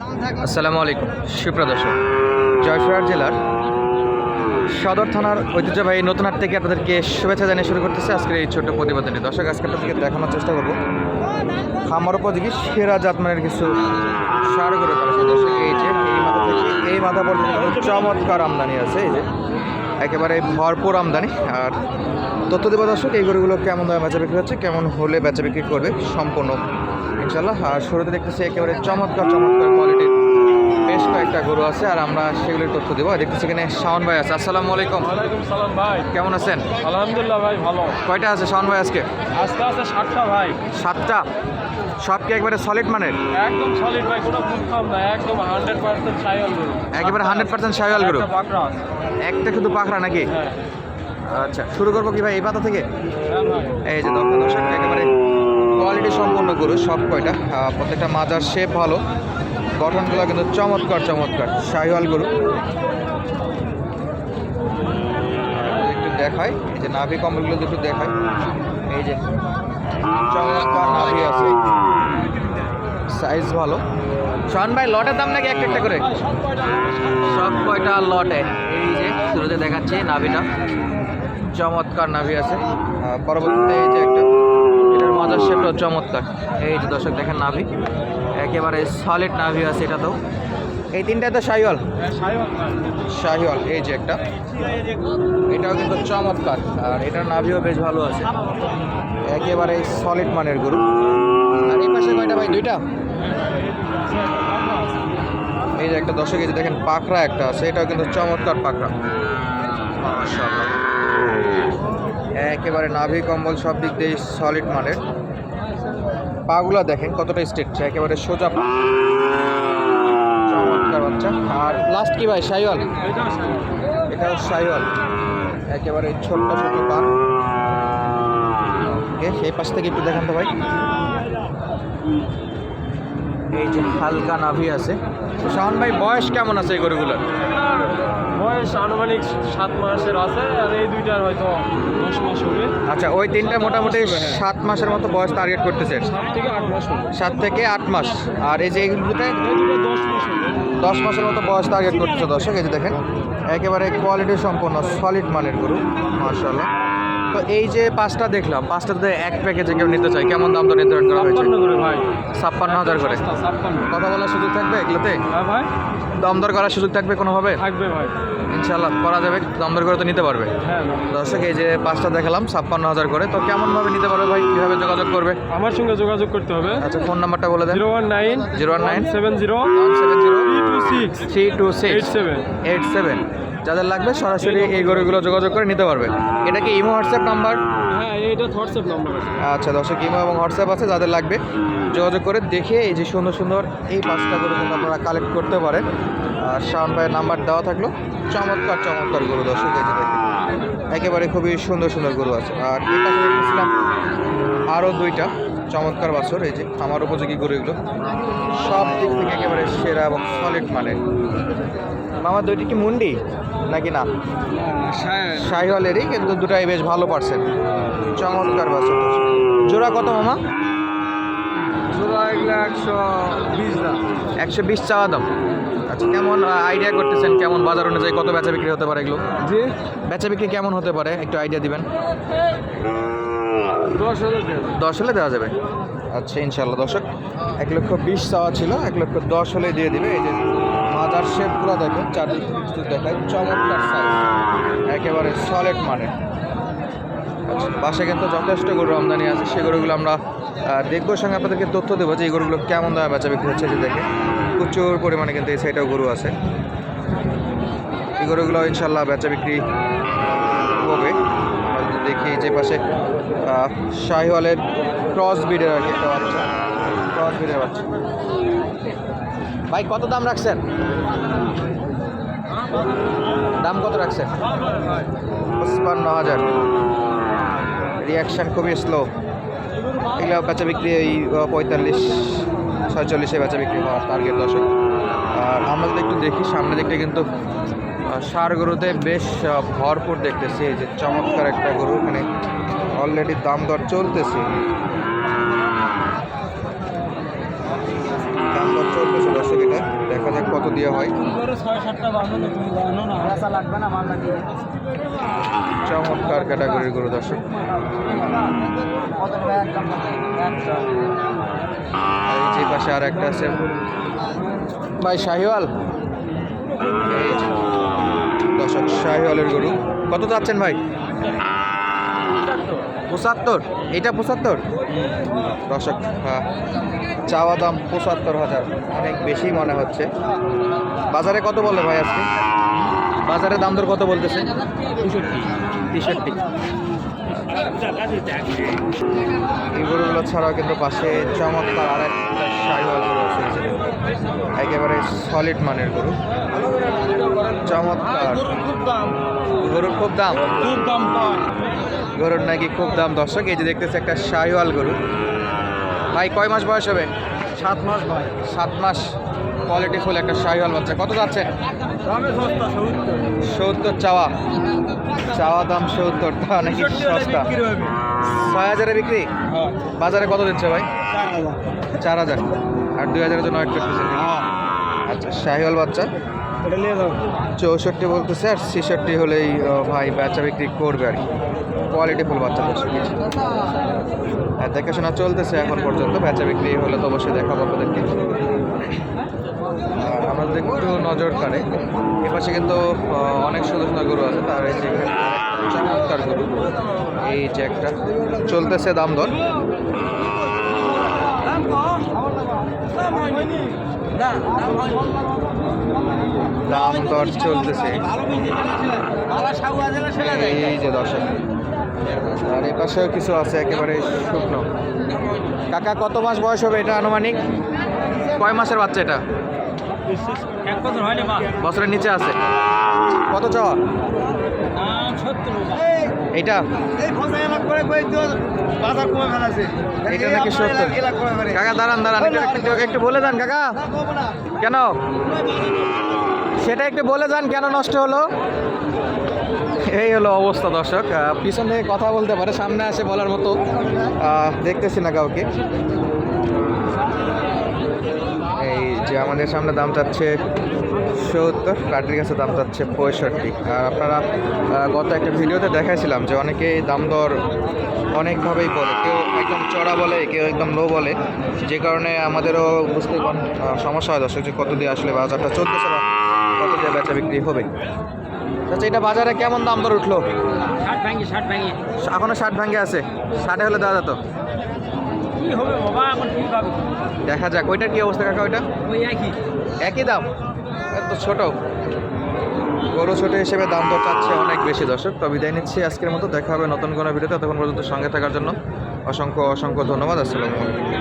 আসসালামু আলাইকুম। সুপ্রদর্শক জয়পুরহাট জেলার সদর থানার ঐতিহ্যবাহী নতুন হাট থেকে আপনাদেরকে শুভেচ্ছা জানিয়ে শুরু করতেছে আজকের এই ছোট্ট প্রতিবেদনটি। দর্শক, আজকে আপনাদেরকে দেখানোর চেষ্টা করব। খামার উপযোগী, সেরা জাতমানের কিছু সার করে দর্শক, এই যে, এই মাথা থেকে এই মাথা পর্যন্ত চমৎকার আমদানি আছে। এই যে, একেবারে ভরপুর আমদানি। আর তথ্য দেবো দর্শক, এই গরুগুলো কেমন দামে বেচা বিক্রি হচ্ছে, কেমন হলে বেচা বিক্রি করবে সম্পূর্ণ ইনশাল্লাহ আর শুরুতে দেখতেছি একেবারে চমৎকার চমৎকার কয়েকটা গরু আছে আর আমরা সেগুলির তথ্য দেবো। দেখতেছি এখানে শাওন ভাই আছে। আসসালামু আলাইকুম। ওয়ালাইকুম সালাম ভাই। কেমন আছেন? আলহামদুলিল্লাহ ভাই ভালো। কয়টা আছে শাওন ভাই আজকে? আজকে আছে ষাটটা ভাই। সাতটা। সব কি একবারে সলিড মানের? একদম সলিড ভাই কোনো খাম না একদম হান্ড্রেড পার্সেন্ট সাইল গরু। একেবারে হান্ড্রেড পার্সেন্ট সাইওয়াল গরু? একটা একটা শুধু পাখরা নাকি? হ্যাঁ। আচ্ছা শুরু করব কি ভাই এই পাতা থেকে? হ্যাঁ এই যে দর্শক একেবারে কোয়ালিটি সম্পন্ন গরু সব কয়টা। প্রত্যেকটা মাজার শেপ ভালো। গঠনগুলো কিন্তু চমৎকার চমৎকার। শাহিওয়াল গরু। একটু দেখাই এই যে নাভি কম্বলগুলো একটু দেখাই। এই যে চমৎকার নাভি আছে। সাইজ ভালো। শোন ভাই লটের দাম নাকি একটা একটা করে? সব কয়টা লটে? এই যে শুরুতে দেখাচ্ছি নাভিটা। চমৎকার নাভি আছে। পরবর্তীতে এই যে একটা। এটার মজার শেপটাও চমৎকার। এই যে দর্শক দেখেন নাভি। একেবারে সলিড নাভি আছে এটা তো। এই তিনটা তো শাহিওয়াল? হ্যাঁ শাহিওয়াল। এই যে একটা। এটাও কিন্তু চমৎকার। আর এটার নাভিও বেশ ভালো আছে। একেবারে সলিড মানের গরু। আর এই পাশে কয়টা ভাই? দুইটা? এই যে একটা এই যে দেখেন পাখরা একটা আছে। এটাও কিন্তু চমৎকার পাখরা। মাশাআল্লাহ। একেবারে নাভি কম্বল সব দিক দিয়ে সলিড মানের। পাগুলো দেখেন কতটা স্ট্রেট একেবারে সোজা পা। আর লাস্ট কি ভাই সাইওয়াল এটাও সাইওয়াল একেবারে ছোট্ট পান ওকে, সেই পাশ থেকে একটু দেখান তো ভাই। এই যে হালকা নাভি আছে। তো শাওন ভাই, বয়স কেমন আছে এই গরুগুলোর? বয়স আনুমানিক সাত মাসের আছে আর এই দুইটার হয়তো দশ মাস হবে। আচ্ছা ওই তিনটা মোটামুটি সাত মাসের মতো বয়স টার্গেট করতেছেন সাত থেকে আট মাস সাত থেকে আট মাস। আর এই যে এইগুলোতে? এই দুটো দশ মাস দশ মাসের মতো বয়স টার্গেট করতেছে দর্শক এই যে দেখেন একেবারে কোয়ালিটি সম্পন্ন সলিড মানের গরু মার্শাল্লাহ তো এই যে পাঁচটা দেখলাম পাঁচটাতে এক প্যাকেজে কেউ নিতে চাই কেমন দাম তো নির্ধারণ করা হয়েছে? ছাপ্পান্ন হাজার করে। কথা বলার সুযোগ থাকবে এগুলোতে? হ্যাঁ দম দর করার সুযোগ থাকবে কোনোভাবে? থাকবে ভাই। ইনশাল্লাহ করা যাবে দম দর করে তো নিতে পারবে। হ্যাঁ দর্শক এই যে পাঁচটা দেখালাম ছাপ্পান্ন হাজার করে। তো কেমনভাবে নিতে পারবে ভাই? কীভাবে যোগাযোগ করবে? আমার সঙ্গে যোগাযোগ করতে হবে। আচ্ছা ফোন নাম্বারটা বলে দেন। Zero one nine zero one nine seven zero seven zero two six three two six seven. Eight seven. যাদের লাগবে সরাসরি এই গরুগুলো যোগাযোগ করে নিতে পারবে। এটা কি ইমো হোয়াটসঅ্যাপ নাম্বার? হ্যাঁ এটা হোয়াটসঅ্যাপ নাম্বার আচ্ছা দর্শক ইমো এবং হোয়াটসঅ্যাপ আছে যাদের লাগবে যোগাযোগ করে দেখে এই যে সুন্দর সুন্দর এই পাঁচটা গরু কিন্তু আপনারা কালেক্ট করতে পারেন। শাওন ভাইয়ের নাম্বার দেওয়া থাকল। চমৎকার চমৎকার গরু দর্শক একেবারে খুবই সুন্দর সুন্দর গরু আছে। আর পাশে দেখতেছিলাম আরও দুইটা চমৎকার বাছর এই যে আমার উপযোগী গরু এগুলো সব দিক থেকে একেবারে সেরা এবং সলিড মানের। মামা দুইটি কি মুন্ডি নাকি না? শাহিওয়ালেরই কিন্তু দুটাই বেশ ভালো পারছেন। চমৎকার বাছর জোড়া কত মামা? জোড়া এগুলো একশো বিশ দাম। একশো বিশ চাওয়া দাম। আচ্ছা কেমন আইডিয়া করতেছেন? কেমন বাজার অনুযায়ী কত বেচা বিক্রি হতে পারে এগুলো? জি। বেচা বিক্রি কেমন হতে পারে? একটু আইডিয়া দিবেন। দশ হাজার দশ হলে দেওয়া যাবে? আচ্ছা ইনশাল্লাহ দর্শক এক লক্ষ বিশ চাওয়া ছিল এক লক্ষ দশ হলে দিয়ে দিবে। এই যে মাজার শেপগুলো দেখেন চারদিক দেখায় চমৎকার সাইজ একেবারে সলিড মানে। আচ্ছা বাসে কিন্তু যথেষ্ট গরু আমদানি আছে। সেই গরুগুলো আমরা দেখব সঙ্গে আপনাদেরকে তথ্য দেবো যে এই গরুগুলো কেমন দামে বেচা বিক্রি হচ্ছে যে দেখে প্রচুর পরিমাণে কিন্তু এই সাইডেও গরু আছে। এই গরুগুলো ইনশাল্লাহ বেচা বিক্রি হবে। দেখি যে পাশে শাহিওয়ালের ক্রস বিডের আর কি একটা বাচ্চা। ক্রস বিডের বাচ্চা। ভাই, কত দাম রাখছেন? দাম কত রাখছেন? পঁচপান্ন হাজার। রিয়াকশান খুবই স্লো এগুলো বেচা বিক্রি এই পঁয়তাল্লিশ। ছয়চল্লিশে বেচা বিক্রি হওয়ার টার্গেট দশক আর আমরা যদি একটু দেখি, সামনে দেখতে কিন্তু ষাঁড় গরুতে বেশ ভরপুর দেখতেছি। যে চমৎকার একটা গরু, এখানে অলরেডি দাম দর চলতেছে। দাম দর দর্শক, এটা কত দিয়ে হয়। চমৎকার ক্যাটাগরির গরু দর্শক। এই পাশে আর একটা আছে। ভাই শাহিওয়াল। এই যে শাহিওয়ালের গরু। কত যাচ্ছেন ভাই? পঁচাত্তর। এটা পঁচাত্তর? দর্শক হ্যাঁ। চাওয়া দাম পঁচাত্তর হাজার। অনেক বেশি মনে হচ্ছে। বাজারে কত বলে ভাই আজকে? বাজারে দাম দর কত বলতেছে? তেষট্টি তেষট্টি এই গরুগুলো ছাড়াও কিন্তু পাশে চমৎকার আর একটা গরু আছে একেবারে সলিড মানের গরু। চমৎকার। দাম গরুর খুব দাম? খুব দাম গরুর নাকি খুব দাম? দর্শক এই যে দেখতেছে একটা শাহিওয়াল গরু। ভাই কয় মাস বয়স হবে? সাত মাস ভাই সাত মাস কোয়ালিটি ফুল একটা শাহিওয়াল বাচ্চা। কত যাচ্ছে? সত্তর চাওয়া। চাওয়া দাম সত্তর তা নাকি সস্তা। ছয় হাজারে বিক্রি? হ্যাঁ। বাজারে কত দিচ্ছে ভাই? চার হাজার। আর দুই হাজারের জন্য ওয়েট করতেছে আচ্ছা শাহিওয়াল বাচ্চা? চৌষট্টি বলতেছে আর ছেষট্টি হলেই ভাই বেচা বিক্রি করবে আর কি। কোয়ালিটি ফুল বাচ্চা আর দেখাশোনা চলতেছে এখন পর্যন্ত বেচা বিক্রি হলে তো অবশ্যই দেখাবো আপনাদেরকে। যদি একটু নজর কাড়ে। এপাশে কিন্তু অনেক সুন্দর সুন্দর গরু আছে। তার এই যে চমৎকার গরু। এই যে একটা চলতেছে দাম দর। দাম দর চলতেছে। এই যে দর্শক। আর এ পাশেও কিছু আছে, একেবারে শুকনো। কাকা, কত মাস বয়স হবে এটা আনুমানিক? কয় মাসের বাচ্চা এটা? বছরের নিচে আছে। কত চাওয়া? এইটা? এটা নাকি কাকা, দাঁড়ান দাঁড়ান একটু- বলে যান কাকা। কেন? সেটা একটু বলে যান কেন নষ্ট হলো? এই হলো অবস্থা, দর্শক। পিছন থেকে কথা বলতে পারে, সামনে আসে বলার মতো। দেখতেছি না কাউকে। যে আমাদের সামনে দাম চাচ্ছে সত্তর কাটির কাছে দাম চাচ্ছে পঁয়ষট্টি। আর আপনারা গত একটা ভিডিওতে দেখাইছিলাম যে অনেকেই দাম দর অনেকভাবেই বলে। কেউ একদম চড়া বলে কেউ একদম লো বলে। যে কারণে আমাদেরও বুঝতে সমস্যা হয় দর্শক যে কত দিয়ে আসলে বাজারটা চলতেছে বা কত দিয়ে বেচা বিক্রি হবে। আচ্ছা এটা বাজারে কেমন দাম দর উঠল? ষাট ভাঙি ষাট ভাঙি। এখনও ষাট ভাঙ্গে আছে। ষাটে হলে দেওয়া যেত। কি হবে বাবা? দেখা যাক ওইটার কি অবস্থা কাকা ওইটা? ওই একই। একই দাম? এত ছোট। গরু ছোট হিসেবে দাম তো চাচ্ছে অনেক বেশি দর্শক তো বিদায় নিচ্ছি আজকের মতো। দেখা হবে নতুন কোনো ভিডিওতে। ততক্ষণ পর্যন্ত সঙ্গে থাকার জন্য অসংখ্য অসংখ্য ধন্যবাদ। আসসালামু আলাইকুম।